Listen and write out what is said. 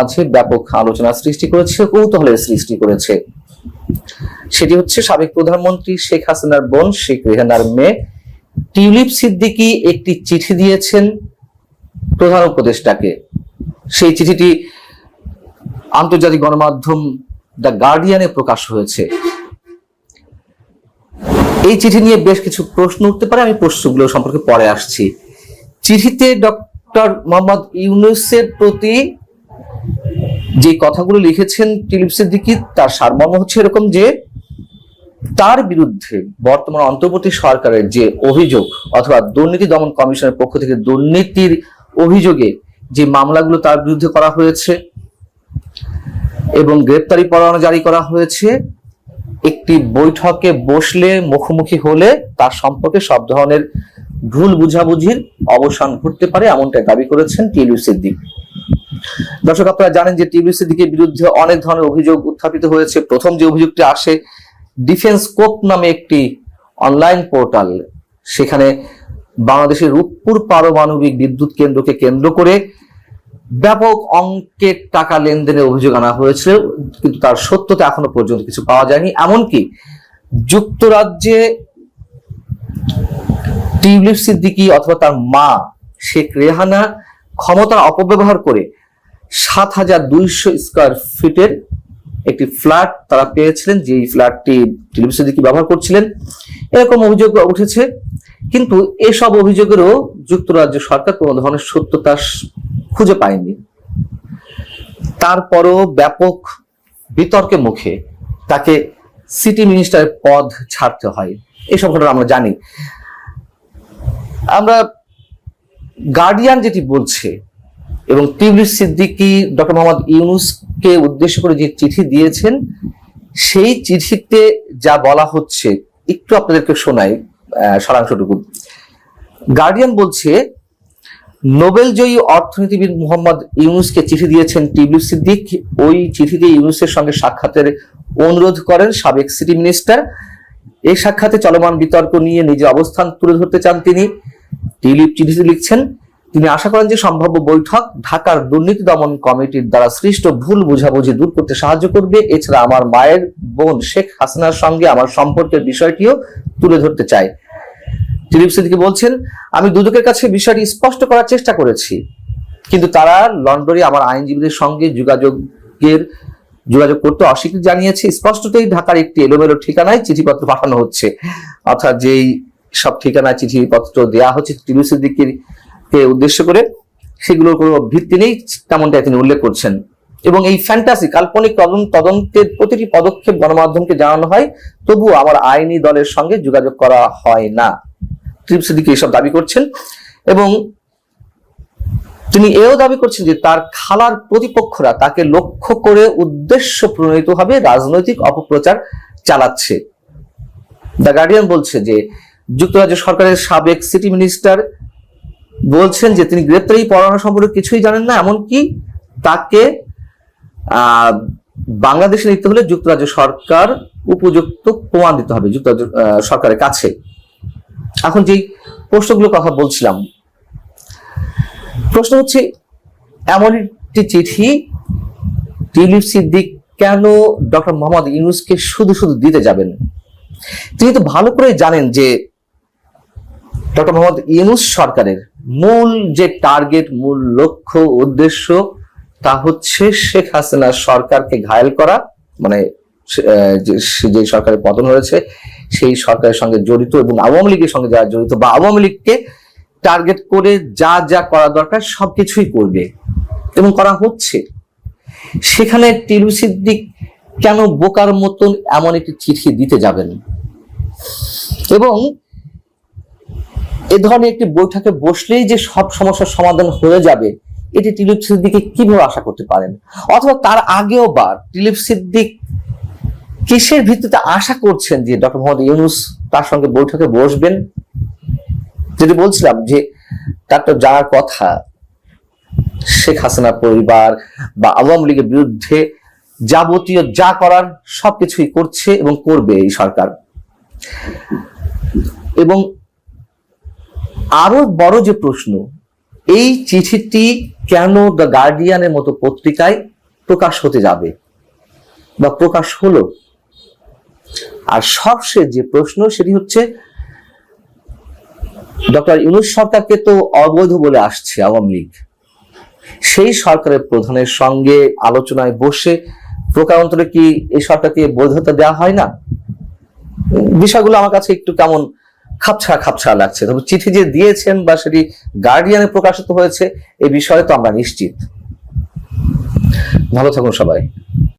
মাঝে ব্যাপক আলোচনা সৃষ্টি করেছে, কৌতূহলের সৃষ্টি করেছে। সেটি হচ্ছে সাবেক প্রধানমন্ত্রী শেখ হাসিনার বোন, শেখ রেহানার মেয়ে। টিউলিপ সিদ্দিকী একটি চিঠি দিয়েছেন প্রধান উপদেষ্টাকে। সেই চিঠিটি আন্তর্জাতিক গণমাধ্যম দ্য গার্ডিয়ানে প্রকাশ হয়েছে। এই চিঠি নিয়ে বেশ কিছু প্রশ্ন উঠতে পারে, আমি প্রশ্নগুলো সম্পর্কে পরে আসছি। চিঠিতে ডক্টর মোহাম্মদ ইউনুসের প্রতি যে কথাগুলো লিখেছেন টিলিপ সিদ্দিকি তার সারমর্ম হচ্ছে এরকম যে, তার বিরুদ্ধে বর্তমান অন্তর্বর্তী সরকারের যে অভিযোগ অথবা দুর্নীতি দমন কমিশনের পক্ষ থেকে দুর্নীতির অভিযোগে যে মামলাগুলো তার বিরুদ্ধে করা হয়েছে এবং গ্রেপ্তারি পরোয়ানা জারি করা হয়েছে, একটি বৈঠকে বসলে, মুখোমুখি হলে তার সম্পর্কে সব ধরনের ভুল বুঝাবুঝির অবসান ঘটতে পারে এমনটা দাবি করেছেন টিলু সিদ্দিক দর্শক, আপনারা জানেন যে টিলু সিদ্দিকের বিরুদ্ধে অনেক ধরনের অভিযোগ উত্থাপিত হয়েছে। প্রথম যে অভিযোগটি আসে, ডিফেন্স কোপ নামে একটি অনলাইন পোর্টাল। সেখানে বাংলাদেশের রূপপুর পারমাণবিক বিদ্যুৎ কেন্দ্রকে কেন্দ্র করে ব্যাপক অঙ্কের টাকা লেনদেনের অভিযোগ আনা হয়েছিল, কিন্তু তার সত্যতা এখনও পর্যন্ত কিছু পাওয়া যায়নি। এমনকি যুক্তরাজ্যে টিউলিপ সিদ্দিকী অথবা তার মা শেখ রেহানা ক্ষমতার অপব্যবহার করে সাত হাজার দুইশো স্কোয়ার ফিটের একটি ফ্ল্যাট তারা পেয়েছিলেন যে ফ্ল্যাটটি টিউলিপ সিদ্দিকী ব্যবহার করছিলেন। এরকম অভিযোগ উঠেছে, কিন্তু এসব অভিযোগেরও যুক্তরাজ্য সরকার কোনো ধরনের সত্যতা খুঁজে পায়নি। তারপরও ব্যাপক বিতর্কের মুখে তাকে সিটি মিনিস্টারের পদ ছাড়তে হয়। এসব ঘটনা আমরা জানি। আমরা গার্ডিয়ান যেটি বলছে এবং টিবলিস সিদ্দিকি ডক্টর মোহাম্মদ ইউনুসকে উদ্দেশ্য করে যে চিঠি দিয়েছেন, সেই চিঠিতে যা বলা হচ্ছে, একটু আপনাদেরকে শোনাই সারাংশটুকু। গার্ডিয়ান বলছে নোবেলজয়ী অর্থনীতিবিদ মোহাম্মদ ইউনুসকে চিঠি দিয়েছেন টিবলিস সিদ্দিক। ওই চিঠিতে ইউনুসের সঙ্গে সাক্ষাতের অনুরোধ করেন সাবেক সিটি মিনিস্টার। এই সাক্ষাতে চলমান বিতর্ক নিয়ে নিজের অবস্থান তুলে ধরতে চান তিনি। টিলিপ চিঠিতে লিখছেন তিনি আশা করেন যে সম্ভাব্য বৈঠক ঢাকার দুর্নীতি দমন কমিটির দ্বারা সৃষ্ট ভুল বোঝাবুঝি দূর করতে সাহায্য করবে। এছাড়া আমার মায়ের বোন শেখ হাসিনার সঙ্গে আমার সম্পর্কের বিষয়টিও তুলে ধরতে চাই। টিলিপ সিদ্দিকি বলছেন, আমি দুদকের কাছে বিষয়টি স্পষ্ট করার চেষ্টা করেছি। কিন্তু তারা লন্ডনে আমার আইনজীবীদের সঙ্গে যোগাযোগের, যোগাযোগ করতে অস্বীকৃতি জানিয়েছে। স্পষ্টতই ঢাকার একটি এলোমেলো ঠিকানায় চিঠিপত্র পাঠানো হচ্ছে। অর্থাৎ যেই সব ঠিকানায় চিঠিপত্র দেয়া হচ্ছে টিলু সিদ্দিকির কে উদ্দেশ্য করে, সেগুলোর কোনো ভিত্তি নেই, তেমনটা তিনি উল্লেখ করছেন। এবং এই ফ্যান্টাসি কাল্পনিক তদন্তের প্রতিটি পদক্ষেপ গণমাধ্যমকে জানানো হয়, তবুও আমার আইনি দলের সঙ্গে যোগাযোগ করা হয় না। টিলু সিদ্দিকি এসব দাবি করছেন এবং তিনি এও দাবি করছেন যে তার খালার প্রতিপক্ষরা তাকে লক্ষ্য করে উদ্দেশ্য প্রণীতভাবে রাজনৈতিক অপপ্রচার চালাচ্ছে। দ্য গার্ডিয়ান বলছে যে, যুক্তরাজ্য সরকারের সাবেক সিটি মিনিস্টার বলছেন যে তিনি গ্রেপ্তারি পড়ানো সম্পর্কে কিছুই জানেন না, এমনকি তাকে বাংলাদেশে নিতে হলে যুক্তরাজ্য সরকার উপযুক্ত প্রমাণ দিতে হবে, যুক্তরাজ্য সরকারের কাছে। এখন যেই প্রশ্নগুলোর কথা বলছিলাম, প্রশ্ন হচ্ছে, এমন একটি চিঠি টিলিপ সিদ্দিক কেন ডক্টর মোহাম্মদ ইউনুসকে শুধু শুধু দিতে যাবেন? তিনি তো ভালো করে জানেন যে ডক্টর মোহাম্মদ ইউনুস সরকারের মূল যে টার্গেট মূল লক্ষ্য, উদ্দেশ্য, তা হচ্ছে শেখ হাসিনার সরকারকে ঘায়েল করা। মানে যে- সরকারের পতন হয়েছে, সেই সরকারের সঙ্গে জড়িত এবং আওয়ামী লীগের সঙ্গে যারা জড়িত বা আওয়ামী লীগকে টার্গেট করে যা যা করা দরকার, সবকিছুই করবে এবং করা হচ্ছে। সেখানে টিলু সিদ্দিক কেন বোকার মতন এমন একটি চিঠি দিতে যাবেন? এবং এ ধরনের একটি বৈঠকে বসলেই যে সব সমস্যার সমাধান হয়ে যাবে, এটি টিলিপ সিদ্দিকে কীভাবে আশা করতে পারেন? অথবা তার আগেও বার টিলিপ সিদ্দিক কিসের ভিত্তিতে আশা করছেন যে ডক্টর মোহাম্মদ ইউনুস তার সঙ্গে বৈঠকে বসবেন? যেটি বলছিলাম যে তার তো জানার কথা। শেখ হাসিনা পরিবার বা আওয়ামী লীগের বিরুদ্ধে যাবতীয় যা করার সবকিছুই করছে এবং করবে এই সরকার। এবং আরও বড় যে প্রশ্ন, এই চিঠিটি কেন দ্য গার্ডিয়ানের মতো পত্রিকায় প্রকাশ হতে যাবে বা প্রকাশ হলো? আর সবশেষ যে প্রশ্ন সেটি হচ্ছে, ডক্টর ইউনুস সরকারকে তো অবৈধ বলে আসছে আওয়ামী লীগ। সেই সরকারের প্রধানের সঙ্গে আলোচনায় বসে প্রকারান্তরে কি এই সরকারকে বৈধতা দেওয়া হয় না? বিষয়গুলো আমার কাছে একটু কেমন খাপছা খাপছা লাগছে। তবে চিঠি যে দিয়েছেন বা সেটি গার্ডিয়ানে প্রকাশিত হয়েছে, এ বিষয়ে তো আমরা নিশ্চিত। ভালো থাকুন সবাই।